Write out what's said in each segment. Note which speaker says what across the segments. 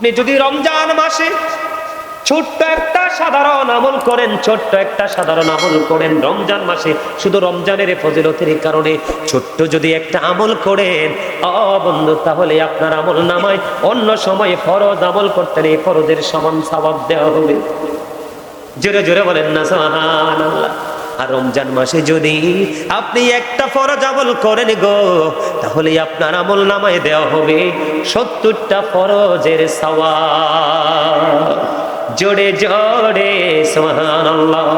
Speaker 1: আপনি যদি রমজান মাসে ছোট্ট একটা সাধারণ আমল করেন, ছোট্ট একটা সাধারণ আমল করেন, রমজান মাসে শুধু রমজানের ফজিলতের কারণে ছোট্ট যদি একটা আমল করেন বন্ধু, তাহলে আপনার আমল নামায় অন্য সময়ে ফরজ আমল করতেন এই ফরজের সমান সবাব দেওয়া হবে। জোরে জোরে বলেন না সোহান আল্লাহ আর রমজান মাসে যদি আপনি একটা ফরজ আমল করেন গো, তাহলে আপনার আমল নামায় দেওয়া হবে সত্তরটা ফরজের সওয়াব। জোরে জোরে সোহান আল্লাহ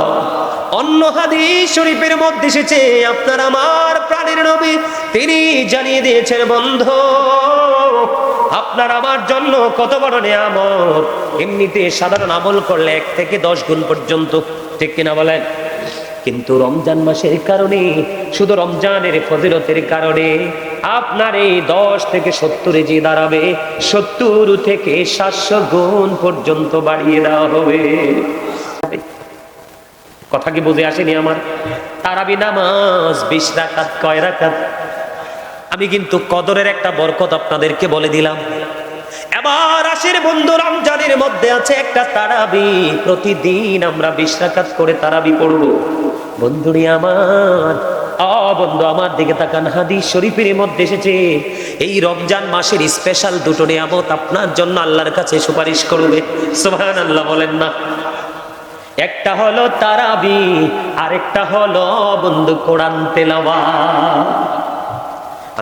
Speaker 1: অন্য হাদিস শরীফের মধ্যে এসেছে, আপনার আমার প্রাণের নবী তিনি জানিয়ে দিয়েছেন, বন্ধু, আপনার আমার জন্য কত বড় নিয়ামত। এমনিতে সাধারণ আমল করলে এক থেকে দশ গুণ পর্যন্ত, ঠিক কিনা বলেন? কিন্তু রমজান মাসের কারণে, শুধু রমজানের ফজিলতের কারণে আপনার এই দশ থেকে সত্তরে যে দাঁড়াবে, সত্তর থেকে সাতশো গুণ পর্যন্ত বাড়িয়ে দেওয়া হবে। কথা কি বুঝে আসেনি আমার? তারাবি নামাজ, বিশ রাখাত কয় রাখাত আমি কিন্তু কদরের একটা বরকত আপনাদেরকে বলে দিলাম। এবার আসের বন্ধু রমজানের মধ্যে আছে একটা তারাবি। প্রতিদিন আমরা বিশ রাকাত করে তারাবি পড়ব। বন্ধুরি আমার। বন্ধু, আমার দিকে তাকান। হাদিস শরীফের মধ্যে এসেছে, এই রমজান মাসের স্পেশাল দুটো নিয়ামত আপনার জন্য আল্লাহর কাছে সুপারিশ করবে। সোহান আল্লাহ বলেন না। একটা হলো তারাবি, আরেকটা হলো, বন্ধু, কোরআন তেলাওয়া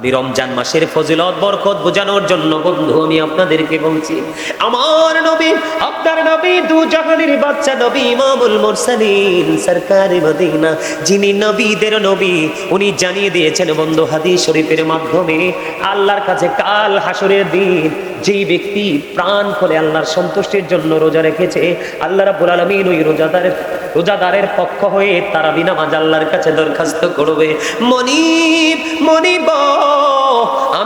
Speaker 1: আমি রমজান মাসের ফজিলত, বরকত বোঝানোর জন্য বন্ধু, আমি আপনাদেরকে বলছি, আমার নবী, আপনার নবী, দু জাহানের বাচ্চা নবী, ইমামুল মুরসালিন, সরকারে মদিনা, যিনি নবীদের নবী, উনি জানিয়ে দিয়েছেন, বন্ধু, হাদিস শরীফের মাধ্যমে আল্লাহর কাছে কাল হাসরের দিন, যেই ব্যক্তি প্রাণ খুলে আল্লাহর সন্তুষ্টির জন্য রোজা রেখেছে, আল্লাহ রাব্বুল আলামিন ওই রোজাদারের রোজাদারের পক্ষ হয়ে তারা বিনামাজ আল্লাহর কাছে দরখাস্ত করবে। মনিব মনিব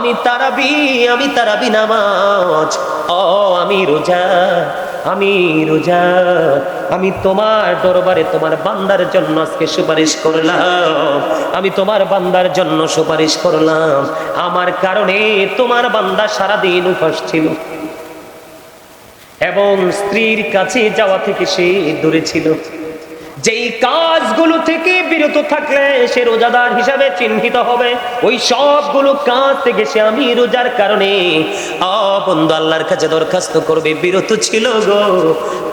Speaker 1: আমি তারাবি আমি তারাবি নামাজ। ও, আমি রোজা আমি রোজা। আমি তোমার দরবারে তোমার বান্দার জন্য আজকে সুপারিশ করলাম। আমি তোমার বান্দার জন্য সুপারিশ করলাম। আমার কারণে তোমার বান্দা সারাদিন উপাস ছিল। এবং স্ত্রীর কাছে যাওয়া থেকে সে দূরে ছিল। যেই কাজগুলো থেকে বিরত থাকলে সে রোজাদার হিসাবে চিহ্নিত হবে। ওই সবগুলো কাজ থেকে সে আমি রোজার কারণে বন্ধু, আল্লাহর কাছে দরখাস্ত করবে। বিরত ছিল গো।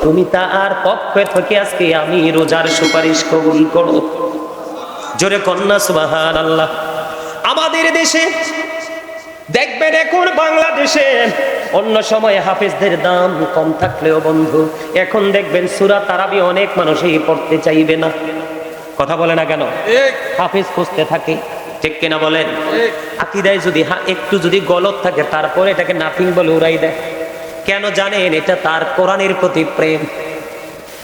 Speaker 1: তুমি তার পক্ষে থেকে আজকে আমি রোজার সুপারিশ কবুল করো জোরে কন্যা সুবাহান আল্লাহ আমাদের দেশে, দেখবেন এখন বাংলাদেশে অন্য সময় হাফেজদের দাম কম থাকলেও বন্ধু এখন দেখবেন সুরা তারাবি অনেক মানুষই পড়তে চাইবে না। কথা বলে না কেন? হাফেজ খুঁজতে থাকে ঠিক কিনা বলেন? আকিদায় যদি হা- একটু যদি গলত থাকে তারপরে এটাকে নাথিং বলে উড়াই দেয়। কেন জানেন এটা তার কোরআনের প্রতি প্রেম।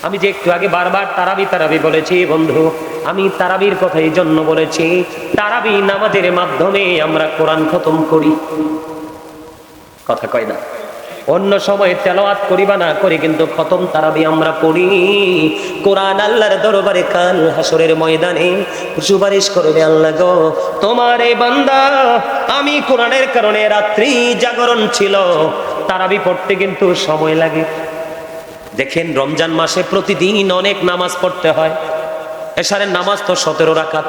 Speaker 1: আমি যে একটু আগে বারবার তারাবি তারাবি বলেছি বন্ধু আমি তারাবির কথা এই জন্য বলেছি তারাবি নামাজের মাধ্যমে আমরা কোরআন খতম করি। কথা কয় না। অন্য সময় তেলাওয়াত করিবা না করি, কিন্তু খতম তারাবি আমরা পড়ি। কোরআন আল্লাহর দরবারে কাল হাসরের ময়দানে সুপারিশ করবে আল্লাহ গো। তোমার এই বান্দা, আমি কোরআনের কারণে রাত্রি জাগরণ ছিল। তারাবি পড়তে কিন্তু সময় লাগে। দেখেন রমজান মাসে প্রতিদিন অনেক নামাজ পড়তে হয়। এশারের নামাজ তো সতেরো রাকাত,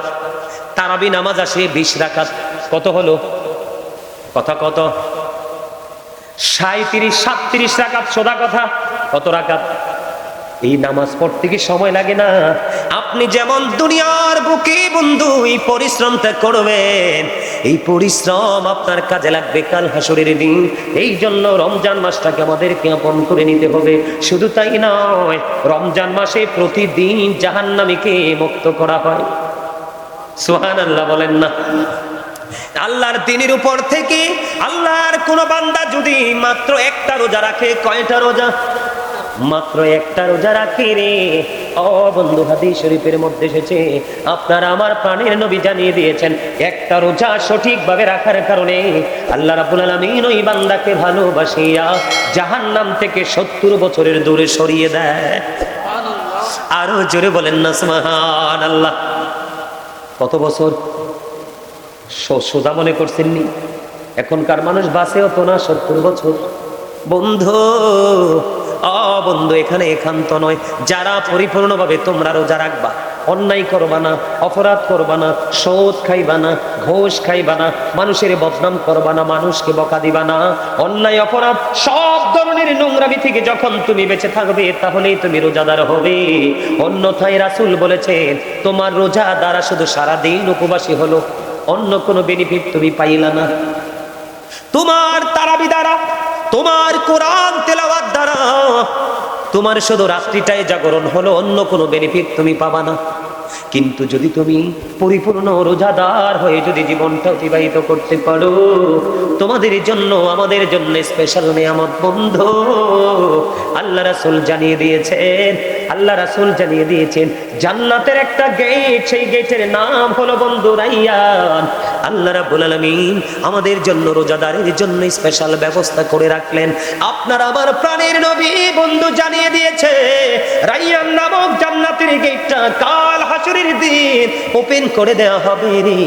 Speaker 1: তারাবি নামাজ আসে বিশ রাকাত। কত হলো? কথা কত? সাঁত্রিশ সাতত্রিশ রাকাত সোদা কথা। কত রাকাত? এই নামাজ পড়তে কি সময় লাগে না? আপনি যেমন দুনিয়ার বুকে বন্ধু, এই পরিশ্রমটা করবেন। এই পরিশ্রম আপনার কাজে লাগবে কাল হাসরের দিন। এই জন্য রমজান মাসটাকে আমাদের জ্ঞাপন করে নিতে হবে। শুধু তাই নয়, রমজান মাসে প্রতিদিন জাহান্নামীকে মুক্ত করা হয়। সোহান আল্লাহ বলেন না। আল্লাহর দিনের উপর থেকে আল্লাহর কোন বান্দা যদি মাত্র একটা রোজা রাখে, কয়টা রোজা? মাত্র একটা রোজা রাখে রে। ও বন্ধু, হাদিস শরীফের মধ্যে এসেছে, আপনার আমার প্রাণের নবী জানিয়ে দিয়েছেন, একটা রোজা সঠিকভাবে রাখার কারণে আল্লাহ রাব্বুল আলামিন ওই বান্দাকে ভালোবাসিয়া জাহান্নাম থেকে সত্তর বছরের দূরে সরিয়ে দেয়। আরও জোরে বলেন না সুবহান আল্লাহ কত বছর? সোজা মনে করছেননি? এখনকার মানুষ বাসেও তো না, সত্তর বছর। বন্ধু বন্ধু এখানে একান্ত নয়। যারা পরিপূর্ণভাবে তোমরা রোজা রাখবা, অন্যায় করবা না, অপরাধ করবা না সোদ খাইবা না, ঘোষ খাইবা না, মানুষের বদনাম করবা না, মানুষকে বকা দিবা না, অন্যায়, অপরাধ, সব ধরনের নোংরামি থেকে যখন তুমি বেঁচে থাকবে, তাহলেই তুমি রোজাদার হবে। অন্যথায় রাসূল বলেছেন, তোমার রোজা দ্বারা শুধু সারাদিন উপবাসী হলো। অন্য কোনো বেনিফিট তুমি পাইলা না। তোমার তারাবি দ্বারা, তোমার কোরআন তেলাওয়াত দ্বারা, তোমার শুধু রাত্রিটাই জাগরণ হলো, অন্য কোনো বেনিফিট তুমি পাবা না। কিন্তু যদি তুমি পরিপূর্ণ রোজাদার হয়ে যদি জীবনটা অতিবাহিত করতে পারো, তোমাদের জন্য, আমাদের জন্য স্পেশাল নিয়ামত বন্ধ। আল্লাহ রাসূল জানিয়ে দিয়েছেন আল্লাহ রাসূল জানিয়ে দিয়েছেন, জান্নাতের একটা গেট সেই গেটের নাম হলো বন্ধু রাইয়ান। আল্লাহ রাব্বুল আলামিন আমাদের জন্য রোজাদারের জন্য স্পেশাল ব্যবস্থা করে রাখলেন। আপনার আমার প্রাণের নবী বন্ধু জানিয়ে দিয়েছে, রাইয়ান নামক জান্নাতের গেটটা কাল হাসুরের দিন ওপেন করে দেওয়া হবে রে।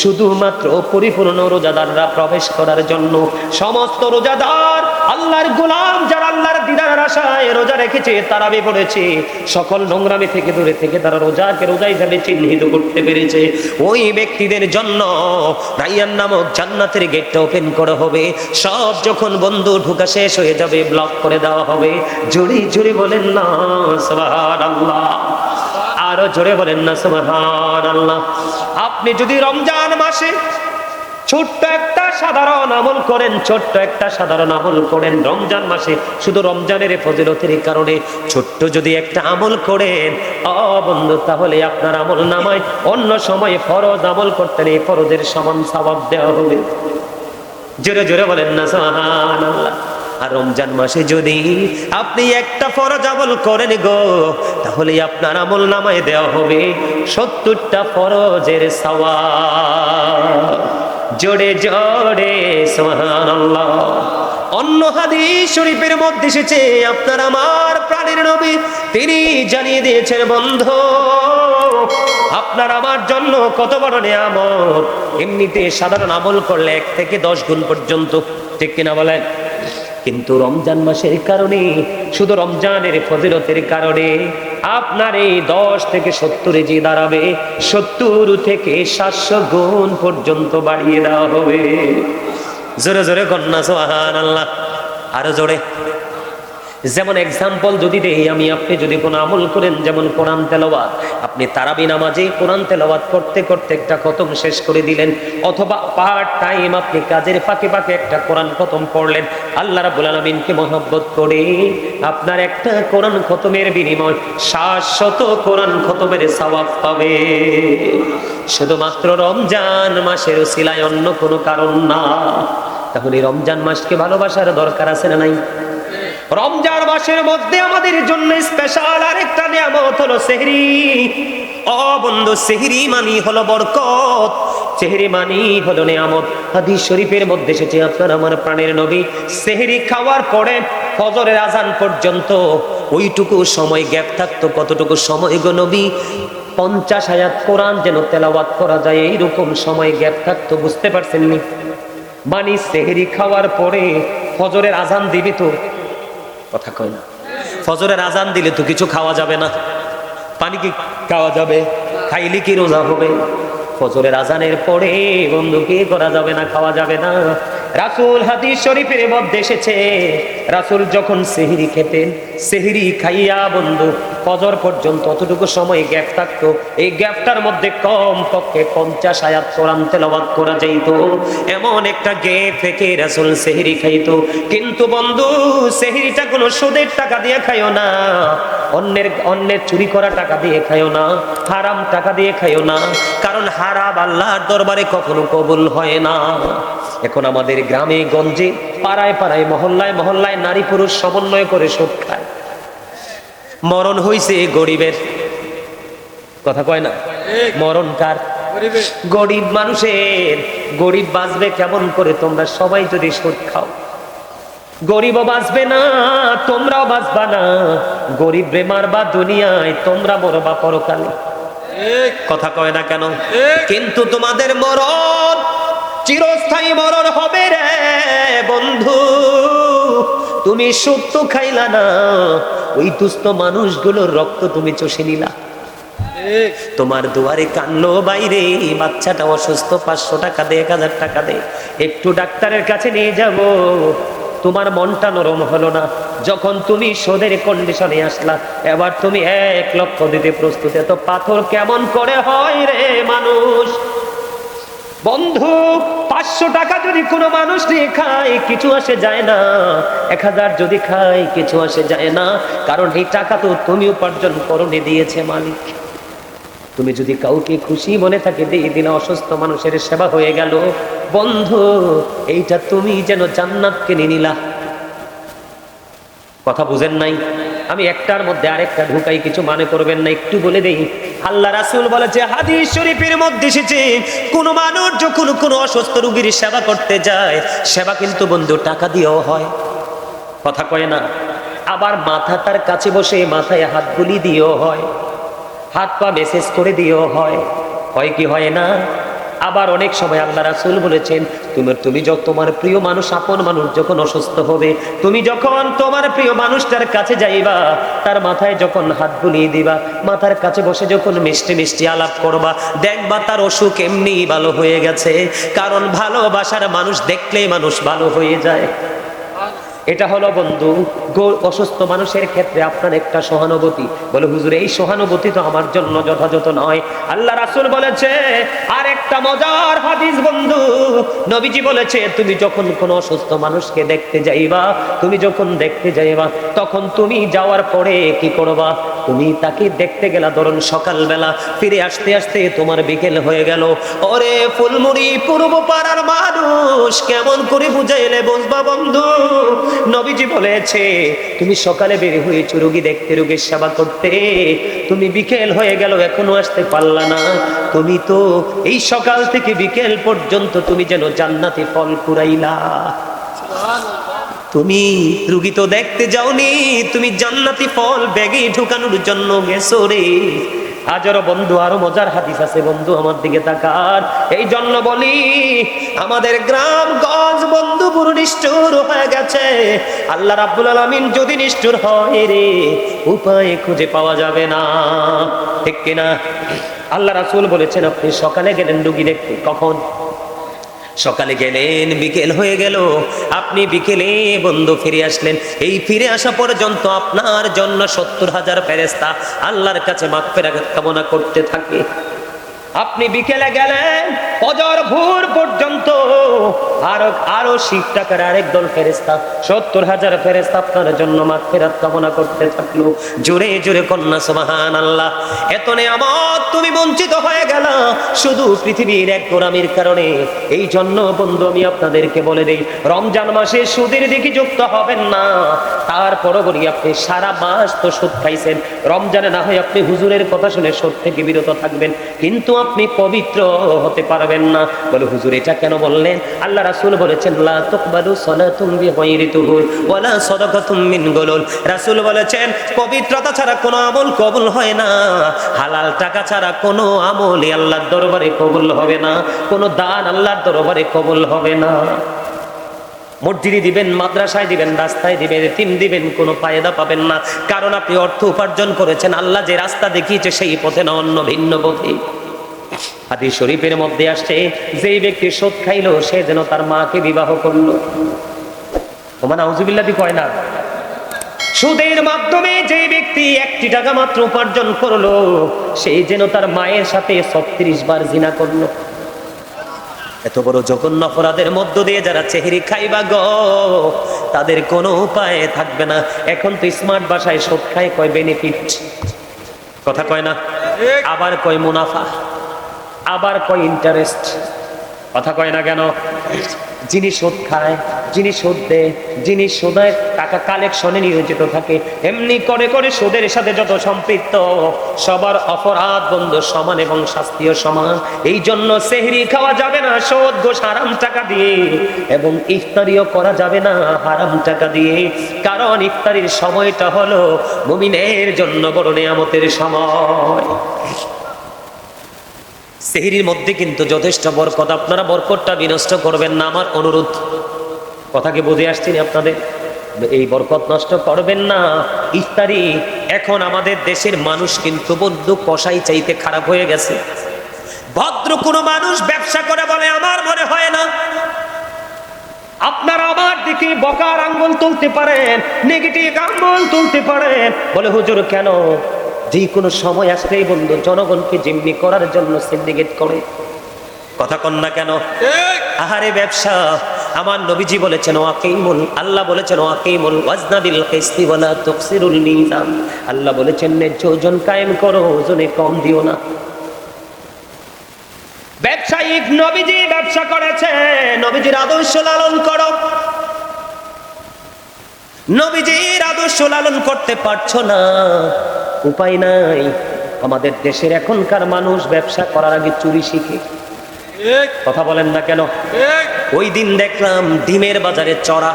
Speaker 1: শুধুমাত্র পরিপূর্ণ রোজাদাররা প্রবেশ করার জন্য সমস্ত রোজাদার, আল্লাহর গোলাম যারা আল্লাহর দিদার আশায় রোজা রেখেছে, তারা পড়েছে সকল নোংরামি থেকে দূরে থেকে তারা রোজাকে রোজা হিসাবে চিহ্নিত করতে পেরেছে। ওই ব্যক্তিদের জন্য রাইয়ান নামক জান্নাতের গেটটা ওপেন করা হবে। সব যখন বন্ধু ঢোকা শেষ হয়ে যাবে ব্লক করে দেওয়া হবে। জুড়ি জুড়ি বলেন না, সুবহানাল্লাহ। আরও জোরে বলেন না সুবহান আল্লাহ আপনি যদি রমজান মাসে ছোট্ট একটা সাধারণ আমল করেন, ছোট্ট একটা সাধারণ আমল করেন রমজান মাসে। শুধু রমজানের ফজিলতের কারণে ছোট্ট যদি একটা আমল করেন অবন্ধ তাহলে আপনার আমল নামায় অন্য সময়ে ফরজ আমল করতেন এই ফরজের সমান সবাব দেওয়া হবে। জোরে জোরে বলেন না আর রমজান মাসে যদি আপনি একটা ফরজ আমল করেন গো, তাহলে আপনার আমল নামায় দেওয়া হবে সত্তরটা ফরজের সওয়াব। জোরে জোরে, সুবহানাল্লাহ। অন্য হাদিস শরীফের মধ্যে এসেছে, আপনার আমার প্রাণের নবী, তিনি জানিয়ে দিয়েছেন, বন্ধ, আপনার আমার জন্য কত বড় নিয়ামত। এমনিতে সাধারণ আমল করলে এক থেকে দশ গুণ পর্যন্ত, ঠিক কিনা বলেন? কিন্তু রমজান মাসের কারণে, শুধু রমজানের ফজিলতের কারণে আপনার এই দশ থেকে সত্তরে যে দাঁড়াবে, সত্তর থেকে সাতশো গুণ পর্যন্ত বাড়িয়ে দেওয়া হবে। জোরে জোরে কন্যা সোহান আল্লাহ আরও জোরে। যেমন এক্সাম্পল যদি দেই, আমি, আপনি যদি কোনো আমল করেন, যেমন কোরআন তেলাওয়াত, আপনি তারাবি নামাজে কোরআন তেলাওয়াত করতে করতে একটা খতম শেষ করে দিলেন, অথবা পার্ট টাইম আপনি কাজের ফাঁকে ফাঁকে একটা কোরআন খতম পড়লেন আল্লাহ রাব্বুল আলামিনকে মহব্বত করে আপনার একটা কোরআন খতমের বিনিময় শাশ্বত কোরআন খতমের সওয়াব পাবে। শুধুমাত্র রমজান মাসের সিলায় অন্য কোনো কারণ না। তাহলে রমজান মাসকে ভালোবাসার দরকার আছে না নাই? রমজান মাসের মধ্যে আমাদের জন্য স্পেশাল আরেকটা নিয়ামত হলো সেহরি। ও বন্ধু, সেহরি মানি হলো বরকত। সেহরি মানি হলো নিয়ামত। হাদিস শরীফের মধ্যে এসেছে, আপনার আমার প্রাণের নবী, সেহরি খাওয়ার পরে ফজরের আজান পর্যন্ত ওইটুকু সময় গ্যাপ থাকতো। কতটুকু সময় গো নবী? পঞ্চাশ হাজার কোরআন যেন তেলাওয়াত করা যায়, এইরকম সময় গ্যাপ থাকতো, বুঝতে পারছেন নি মানি সেহরি খাওয়ার পরে ফজরের আজান দিবি তো? কথা কয় না। ফজরের আজান দিলে তো কিছু খাওয়া যাবে না। পানি কি খাওয়া যাবে? খাইলে কি রোজা হবে? ফজরের আজানের পরে বন্ধু, কি করা যাবে না, খাওয়া যাবে না। রাসূল হাদিস শরীফের মধ্যে এসেছে, রাসূল যখন সেহরি খেতেন, সেহরি খাইয়া বন্ধু, ফজর পর্যন্ত অতটুকু সময় গ্যাপ থাকতো, এই গ্যাপটার মধ্যে কম পক্ষে পঞ্চাশ আয়াত কোরআন তেলাওয়াত করা যাইত। এমন একটা গ্যাপ থেকে রাসূল সেহরি খাইতো। কিন্তু বন্ধু, সেহরিটা কোনো সুদের টাকা দিয়ে খাইও না, অন্যের অন্যের চুরি করা টাকা দিয়ে খাইও না, হারাম টাকা দিয়ে খাইও না, কারণ হারাম আল্লাহর দরবারে কখনো কবুল হয় না। এখন আমাদের গ্রামে গঞ্জে পাড়ায় পাড়ায় মহল্লায় মহল্লায় নারী পুরুষ সমন্বয় করে সুদ খায়। মরণ হইছে গরিবের। কথা কয় না? মরণ কার? গরিব মানুষের। গরিব বাঁচবে কেমন করে? তোমরা সবাই যদি সুদ খাও। গরিবও বাঁচবে না তোমরাও বাঁচবা না। গরিব রে মারবা দুনিয়ায় তোমরা মরবা পরকালে। কথা কয় না কেন? কিন্তু তোমাদের মরণ চিরস্থায়ী মরণ হবে রে বন্ধু। তুমি সত্য খাইলা না, ওই দুস্থ মানুষগুলোর রক্ত তুমি চষে নিলা। তোমার দুয়ারে কানলো বাইরে, বাচ্চাটা অসুস্থ, পাঁচশো টাকা দে, এক হাজার টাকা দে, একটু ডাক্তারের কাছে নিয়ে যাব। তোমার মনটা নরম হলো না। যখন তুমি সোদের কন্ডিশনে আসলা, এবার তুমি এক লক্ষ দিতে প্রস্তুত। এত পাথর কেমন করে হয় রে মানুষ? বন্ধু, পাঁচশো টাকা যদি কোনো মানুষ নিয়ে খায়, কিছু আসে যায় না। এক হাজার যদি খায়, কিছু আসে যায় না। কারণ এই টাকা তো তুমি উপার্জন করণে দিয়েছে মালিক। তুমি যদি কাউকে খুশি মনে থাকে, দিয়ে দিলে অসুস্থ মানুষের সেবা হয়ে গেল। বন্ধু, এইটা তুমি যেন জান্নাত কিনে নিলা। কথা বুঝেন নাই? আমি একটার মধ্যে আরেকটা ঢুকাই, কিছু মানে করবেন না, একটু বলে দেই। আল্লাহ রাসূল বলেছে হাদিস শরীফের মধ্যে এসেছে, কোন মানুষ যখন কোনো অসুস্থ রোগীর সেবা করতে যায়, সেবা কিন্তু বন্ধু টাকা দিয়েও হয়। কথা কয় না, আবার মাথা তার কাছে বসে মাথায় হাত গুলি দিয়েও হয়, হাত পা মেসেজ করে দিয়েও হয়। হয় কি হয় না? আবার অনেক সময় আল্লাহ রাসুল বলেছেন, তোমার তুমি যখন তোমার প্রিয় মানুষ, আপন মানুষ যখন অসুস্থ হবে, তুমি যখন তোমার প্রিয় মানুষটার কাছে যাইবা, তার মাথায় যখন হাত বুলিয়ে দিবা, মাথার কাছে বসে যখন মিষ্টি মিষ্টি আলাপ করবা, দেখবা তার অসুখ এমনি ভালো হয়ে গেছে। কারণ ভালোবাসার মানুষ দেখলেই মানুষ ভালো হয়ে যায়। এটা হলো বন্ধু অসুস্থ মানুষের ক্ষেত্রে আপনার একটা সহানুভূতি। বলে, হুজুর, এই সহানুভূতি তো আমার জন্য যথাযথ নয়। আল্লাহ রাসূল বলেছে আর একটা মজার হাদিস বন্ধু। নবীজি বলেছে, তুমি যখন কোনো অসুস্থ মানুষকে দেখতে যাইবা, তুমি যখন দেখতে যাইবা, তখন তুমি যাওয়ার পরে কি করবা? তুমি তাকে দেখতে গেলা ধরুন সকালবেলা, ফিরে আসতে আসতে তোমার বিকেল হয়ে গেল। ওরে ফুলমুড়ি পূর্ব পাড়ার মানুষ কেমন করে বুঝাইলে বুঝবা বন্ধু? নবীজি বলেছে, তুমি সকালে বের হয়েছো রুগী দেখতে, রোগীর সেবা করতে। তুমি বিকেল হয়ে গেল, এখনও আসতে পারলা না। তুমি তো এই সকাল থেকে বিকেল পর্যন্ত তুমি যেন জান্নাতি ফল কুড়াইলা। তুমি রুগী তো দেখতে যাওনি, তুমি জান্নাতি ফল ব্যাগে ঢুকানোর জন্য গেছো রে। হাজারো বন্ধু, আরও মজার হাদিস আছে, বন্ধু, আমার দিকে তাকার এই জন্য বলি, আমাদের গ্রাম গঞ্জ বন্ধু, পুরো নিষ্ঠুর হয়ে গেছে। আল্লাহ রাব্বুল আলামিন যদি নিষ্ঠুর হয় রে, উপায় খুঁজে পাওয়া যাবে না। ঠিক কিনা? আল্লাহ রাসূল বলেছেন, আপনি সকালে গেলেন রুগী দেখতে কখন? সকালে গেলেন, বিকেল হয়ে গেল। আপনি বিকেলে বন্ধু ফিরে আসলেন। এই ফিরে আসা পর্যন্ত আপনার জন্য সত্তর হাজার ফেরেস্তা আল্লাহর কাছে মাফ কামনা করতে থাকে। আপনি বিকেলে গেলেন অজর ভোর পর্যন্ত আরও আরও শিব টাকার আরেক দল ফেরেস্তা সত্তর হাজার ফেরেস্তা আপনার জন্য মাঠ ফেরাত কামনা করতে থাকল। জোরে জোরে কন্যা সমাহান আল্লাহ এত আমার তুমি বঞ্চিত হয়ে গেল। শুধু পৃথিবীর এক গোরামির কারণে। এই জন্য বন্ধু, আমি আপনাদেরকে বলে দিই, রমজান মাসে সুদের দিকে যুক্ত হবেন না। তারপরও বলি আপনি সারা মাস তো সুদ খাইছেন। রমজানে না হয় আপনি হুজুরের কথা শুনে সুদ থেকে বিরত থাকবেন। কিন্তু আপনি পবিত্র হতে পারবেন না। বলে, হুজুর, এটা কেন বললেন? আল্লাহ রাসূল বলেছেন, লা তুকবালু সালাতুম বিগাইরি তুহুর ওয়ালা সাদাকাতুম মিন গুলুল। রাসূল বলেছেন, পবিত্রতা ছাড়া কোনো আমল কবুল হয় না। হালাল টাকা ছাড়া কোনো আমলই আল্লাহর দরবারে কবুল হবে না। কোনো দান আল্লাহর দরবারে কবুল হবে না। মসজিদে দিবেন, মাদ্রাসায় দিবেন, রাস্তায় দিবেন তিন দিবেন, কোনো ফায়দা পাবেন না। কারণ আপনি অর্থ উপার্জন করেছেন, আল্লাহ যে রাস্তা দেখিয়েছে সেই পথে না, অন্য ভিন্ন পথে। হাদিস শরীফের মধ্যে আসছে যেই ব্যক্তি সোদ খাইলো সে যেন তার মাকে বিবাহ করল। ওমান আউজুবিল্লাদি কয় না? সুদের মাধ্যমে যে ব্যক্তি একটি টাকা মাত্র উপার্জন করল সেই যেন তার মায়ের সাথে ছত্রিশ বার জিনা করল। এত বড় জঘন্য অপরাধের মধ্য দিয়ে যারা চেহারি খাইবা গো তাদের কোনো উপায় থাকবে না। এখন তো স্মার্ট বাসায় সব খায় কয় বেনিফিট কথা কয় না? আবার কয় মুনাফা? আবার কয় ইন্টারেস্ট কথা কয় না কেন? যিনি সুদ খায় যিনি সুদ দেয় যিনি সুদের টাকা কালেকশনে নিয়োজিত থাকে এমনি করে করে সুদের সাথে যত সম্পৃক্ত সবার অপরাধ বন্ধু সমান এবং শাস্তিও সমান। এই জন্য সেহরি খাওয়া যাবে না সুদ ঘোষ হারাম টাকা দিয়ে এবং ইফতারিও করা যাবে না হারাম টাকা দিয়ে। কারণ ইফতারির সময়টা হলো মুমিনের জন্য বড় নিয়ামতের সময়। সেহরির মধ্যে কিন্তু যথেষ্ট বরকত। আপনারা বরকতটা বিনষ্ট করবেন না, আমার অনুরোধ। কথাকে বুঝে আসছেন আপনাদের? এই বরকত নষ্ট করবেন না। ইফতারি, এখন আমাদের দেশের মানুষ কিন্তু বন্ধু কষাই চাইতে খারাপ হয়ে গেছে। ভদ্র কোনো মানুষ ব্যবসা করে বলে, আমার মনে হয় না। আপনারা আমার দিকে বকার আঙ্গুল তুলতে পারেন, নেগেটিভ আঙ্গুল তুলতে পারেন। বলে, হুজুর, কেন? যে কোনো সময় আসলেই বন্ধু জনগণকে জিম্মি করার জন্য সিন্ডিকেট করে। কথা কন না কেন? আহারে ব্যবসা আমার নবীজি বলেছেন ওয়াকিমুল আল্লাহ বলেছেন ওয়াকিমুল ওয়াজনাবিল কিসতি ওয়ালা তুকসিরুল মিজান। আল্লাহ বলেছেন ন্যায্য ওজন কায়েম করো ওজনে কম দিও না। ব্যবসায়িক নবীজি ব্যবসা করেছে নবীজির আদর্শ লালন করো। নবীজির আদর্শ লালন করতে পারছ না। উপায় নাই। আমাদের দেশের এখনকার মানুষ ব্যবসা করার আগে চুরি শিখে। কথা বলেন না কেন? ওই দিন দেখলাম ডিমের বাজারে চড়া।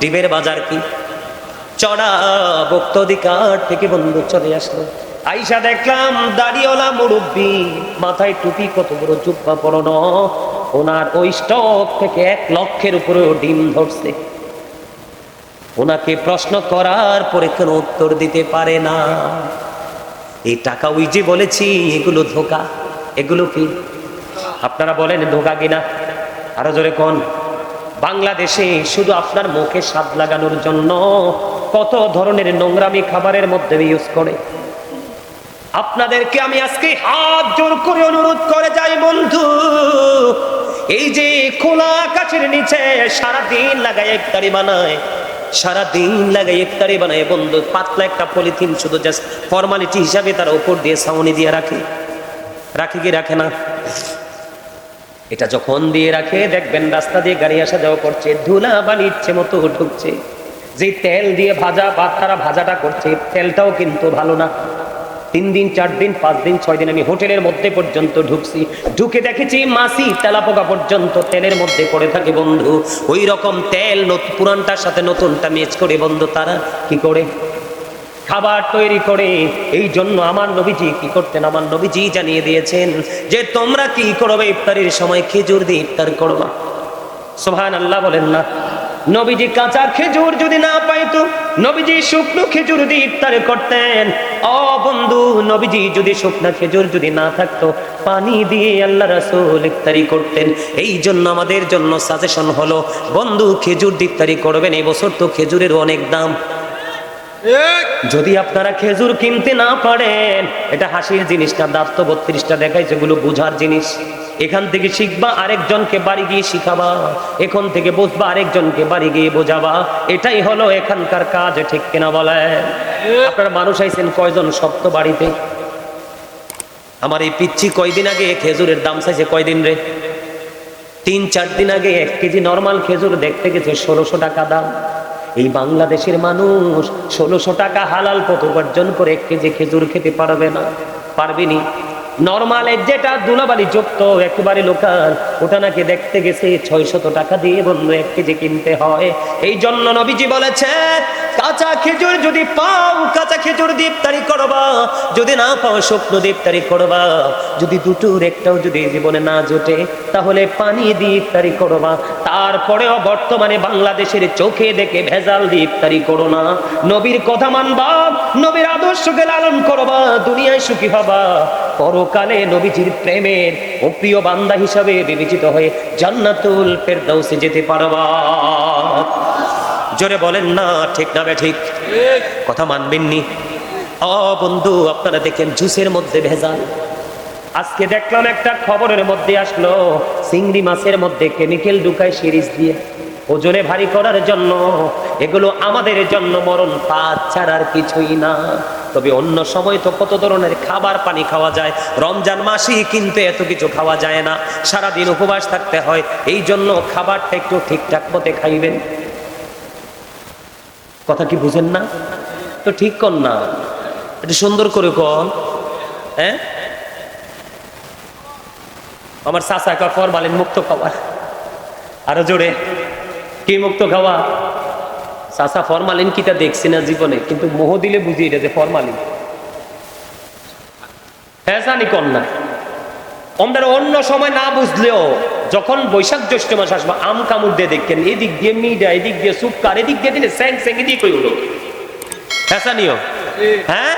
Speaker 1: ডিমের বাজার কি? চড়া ভক্ত অধিকার থেকে বন্ধু চলে আসলো। আইসা দেখলাম দাড়িওয়ালা মুরব্বী মাথায় টুপি কত বড় জুব্বা পরনো। ওনার ওই স্টক থেকে এক লক্ষের উপরেও ডিম ধরছে। ওনাকে প্রশ্ন করার পরে কোনো উত্তর দিতে পারে না। এই টাকা ওই যে বলেছি, এগুলো ধোকা। এগুলো কি? আপনারা বলেন ধোকা কিনা? আরও জোরে কোন? বাংলাদেশে শুধু আপনার মুখে স্বাদ লাগানোর জন্য কত ধরনের নোংরামি খাবারের মধ্যে ইউজ করে। আপনাদেরকে আমি আজকে হাত জোর করে অনুরোধ করে যাই বন্ধু, এই যে খোলা আকাশের নিচে সারা দিন লাগায় ইফতারি বানায় সারা দিন লাগে ইফতারি বানায়, বন্ধু, পাতলা একটা পলিথিন শুধু জাস্ট ফর্মালিটি হিসাবে তারা উপর দিয়ে সাউনি দিয়ে রাখে। রাখে কি রাখে না? এটা যখন দিয়ে রাখে, দেখবেন রাস্তা দিয়ে গাড়ি আসা যাওয়া করছে, ধুলা বালি ইচ্ছে মতো ঢুকছে। যে তেল দিয়ে ভাজা, বা তারা ভাজাটা করছে, তেলটাও কিন্তু ভালো না। তিন দিন, চার দিন, পাঁচ দিন, ছয় দিন আমি হোটেলের মধ্যে পর্যন্ত ঢুকছি। ঢুকে দেখেছি মাসি তেলাপোকা পর্যন্ত তেলের মধ্যে পড়ে থাকে বন্ধু। ওই রকম তেল পুরানটার সাথে নতুনটা মেচ করে বন্ধু তারা কি করে? খাবার তৈরি করে। এই জন্য আমার নবীজি কি করতেন? আমার নবীজি জানিয়ে দিয়েছেন যে, তোমরা কি করবে ইফতারির সময়? খেজুর দিয়ে ইফতার করবা সোহান আল্লাহ বলেন না। নবীজি কাঁচা খেজুর যদি না পাইতো নবীজি শুকনো খেজুর দিয়ে ইফতার করতেন। ও বন্ধু নবীজি যদি শুকনো খেজুর যদি না থাকতো পানি দিয়ে আল্লাহ রাসূল ইফতারি করতেন। এই জন্য আমাদের জন্য সাজেশন হলো বন্ধু খেজুর ইফতারি করবেন এই বছর তো খেজুরের অনেক দাম। যদি আপনারা খেজুর কিনতে না পারেন এটা হাসির জিনিস না দাঁত বত্রিশটা দেখায় যেগুলো বুঝার জিনিস। এখান থেকে শিখবা, আরেকজনকে বাড়ি গিয়ে শিখাবা। এখন থেকে বুঝবা আরেকজনকে বাড়ি গিয়ে বোঝাবা। এটাই হলো এখানকার কাজ, ঠিক কিনা বলে আপনারা মানুষ আইছেন কয়জন সপ্ত বাড়িতে? আমার এই পিচ্ছি কয়দিন আগে খেজুরের দাম চাইছে কয়দিন রে? তিন, চার দিন আগে এক কেজি নর্মাল খেজুর দেখতে গেছে ষোলোশো টাকা দাম। এই বাংলাদেশের মানুষ ষোলোশো টাকা হালাল কত উপার্জন করে এক কেজি খেজুর খেতে পারবে না পারবেনি নর্মাল যেটা দুলাবালি যুক্ত, একেবারে লোকাল, ওটা নাকি দেখতে গেছে ছয়শত টাকা দিয়ে বন্ধু এক কেজি কিনতে হয়। এই জন্য নবীজি বলেছে কাঁচা খেজুর যদি পাও, কাঁচা খেজুর দীপ্তারি করবা। যদি না পাও, শুকনো দীপ্তারি করবা। যদি দুটোর একটাও যদি জীবনে না জোটে, তাহলে পানি দিয়ে ইফতারি করবা। তারপরেও বর্তমানে বাংলাদেশের চোখে দেখে ভেজাল দিয়ে ইফতারি করো না। নবীর কথা মানবা, নবীর আদর্শকে লালন করবা, দুনিয়ায় সুখী হবা। পরকালে নবীজির প্রেমের ও প্রিয় বান্দা হিসাবে বিবেচিত হয়ে জান্নাতুল ফেরদাউসে যেতে পারবা। জোরে বলেন না, ঠিক না ঠিক কথা মানবেননি? অ বন্ধু, আপনারা দেখেন জুসের মধ্যে ভেজাল। আজকে দেখলাম একটা খবরের মধ্যে আসলো, চিংড়ি মাছের মধ্যে কেমিক্যাল ঢুকায় সিরিজ দিয়ে। ওজনে ভারী করার জন্য, এগুলো আমাদের জন্য মরণ পাত ছাড়ার কিছুই না। তবে অন্য সময় তো কত ধরনের খাবার পানি খাওয়া যায়, রমজান মাসেই কিন্তু এত কিছু খাওয়া যায় না। সারাদিন উপবাস থাকতে হয়, এই জন্য খাবারটা একটু ঠিকঠাক মতে খাইবেন। কথা কি বুঝেন না? তো ঠিক কর না। একটু সুন্দর করে কর হ্যাঁ? আমার চাচা কা ফরমালিন মুক্ত খাবার আরও জোরে। কি মুক্ত খাওয়া? চাচা ফরমালিন কিটা দেখছি না জীবনে কিন্তু মোহ দিলে বুঝি এটা যে ফরমালিন জানি কন্যা আমরা অন্য সময় না বুঝলেও যখন বৈশাখ জ্যৈষ্ঠ মাস আসব, আম কামড় দিয়ে দেখবেন এদিক দিয়ে মিডা এদিক দিয়ে সুপকার এদিক দিয়ে দিলে স্যাং স্যাং এদিক হলো হ্যাঁ হ্যাঁ?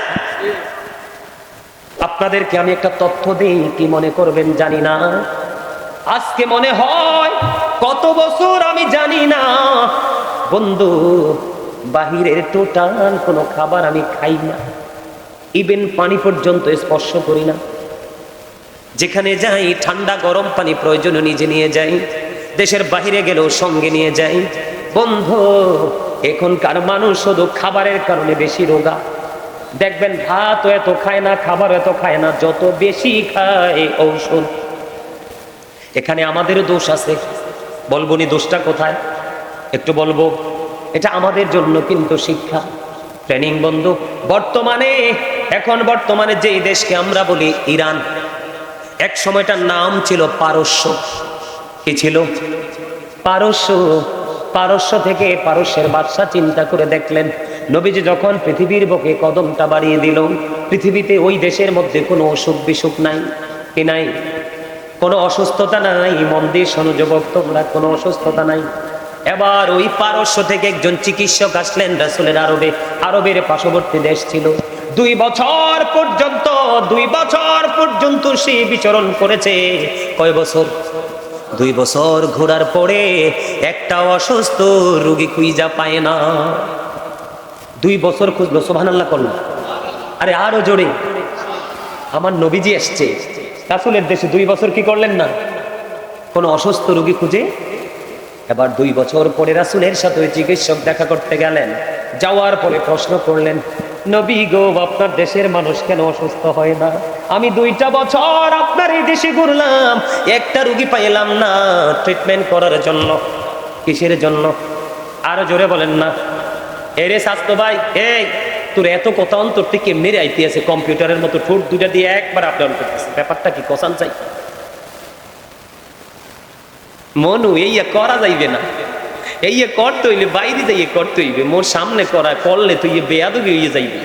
Speaker 1: আপনাদেরকে আমি একটা তথ্য দিই, কি মনে করবেন জানি না। আজকে মনে হয় কত বছর আমি জানি না। বন্ধু, বাহিরের টোটাল কোনো খাবার আমি খাই না। ইভেন পানি পর্যন্ত স্পর্শ করি না। যেখানে যাই, ঠান্ডা গরম পানি প্রয়োজন নিজে নিয়ে যাই। দেশের বাহিরে গেলেও সঙ্গে নিয়ে যাই। বন্ধু, এখনকার মানুষ শুধু খাবারের কারণে বেশি রোগা। দেখবেন ভাত এত খায় না খাবার এত খায় না, যত বেশি খায় ঔষধ। এখানে আমাদেরও দোষ আছে। বলব নি দোষটা কোথায়? একটু বলব, এটা আমাদের জন্য কিন্তু শিক্ষা। ট্রেনিং বন্ধু, বর্তমানে, এখন বর্তমানে যেই দেশকে আমরা বলি ইরান, এক সময়টার নাম ছিল পারস্য। কি ছিল? পারস্য। পারস্য থেকে পারস্যের বাদশা চিন্তা করে দেখলেন, নবীজি যখন পৃথিবীর বুকে কদমটা বাড়িয়ে দিল, পৃথিবীতে ওই দেশের মধ্যে কোনো অসুখ বিসুখ নাই, কি নাই? কোনো অসুস্থতা নাই, মন দিয়ে শোনো তোমরা কোনো অসুস্থতা নাই। এবার ওই পারস্য থেকে একজন চিকিৎসক আসলেন রাসুলের আরবে। আরবের পার্শ্ববর্তী দেশ ছিল। দুই বছর পর্যন্ত, দুই বছর পর্যন্ত সে বিচরণ করেছে। কয় বছর? দুই বছর ঘোরার পরে একটা অসুস্থ রুগী খুঁজা পায় না। দুই বছর খুঁজলো সোভানাল্লাহ করল আরে আরও জোরে। আমার নবীজি এসছে। রাসুলের দেশে দুই বছর কি করলেন না? কোনো অসুস্থ রোগী খুঁজে? এবার দুই বছর পরে রাসুলের সাথে চিকিৎসক দেখা করতে গেলেন। যাওয়ার পরে প্রশ্ন করলেন, নবী গো, আপনার দেশের মানুষ কেন অসুস্থ হয় না? আমি দুইটা বছর আপনার এই দেশে ঘুরলাম। একটা রুগী পাইলাম না ট্রিটমেন্ট করার জন্য। কিসের জন্য? আরও জোরে বলেন না। এরে স্বাস্থ্য ভাই, এই তোর এত কথা অন্তর থেকে কেমনি আইতে আছে কম্পিউটারের মতো ঠোঁট দুটা দিয়ে একবার আপ ডাউন করতেছে। ব্যাপারটা কি কসান চাই? মনু এই করা যাইবে না। এই করতে হইলে বাইরে যাইয়ে করতে হইবে। মোর সামনে করা করলে তুই বেয়াদবি হইয়ে যাইবে।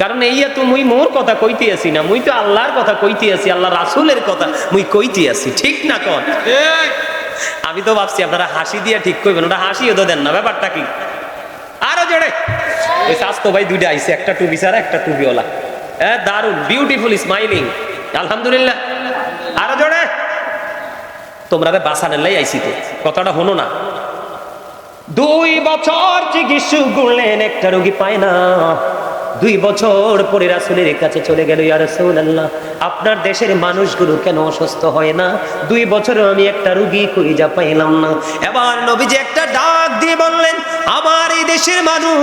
Speaker 1: কারণ এইয়া তো মুই মোর কথা কইতে আছি না মুই তো আল্লাহর কথা কইতে আছি আল্লাহ রাসুলের কথা মুই কইতে আছি। ঠিক না কন? আমি তো ভাবছি আপনারা হাসি দিয়ে ঠিক কইবেন ওটা হাসিও তো দেন না ব্যাপারটা কি? আরও জোরে! ওই স্বাস্থ্য ভাই দুইটা আইছে, একটা টুপি একটা হ্যাঁ বিউটিফুল স্মাইলিং আলহামদুলিল্লাহ। আরও জোরে। তোমরা আইছি তো, কথাটা হনো না। দুই বছর চিকিৎসক গুনলেন একটা রোগী পায় না। দুই বছর পরে রাসুলের কাছে চলে গেল আপনার দেশের মানুষগুলো কেন অসুস্থ হয় না? দুই বছর আমি একটা রুগী যা পাইলাম না। এবার নবীজি একটা ডাক দিয়ে বললেন, আমার এই দেশের মানুষ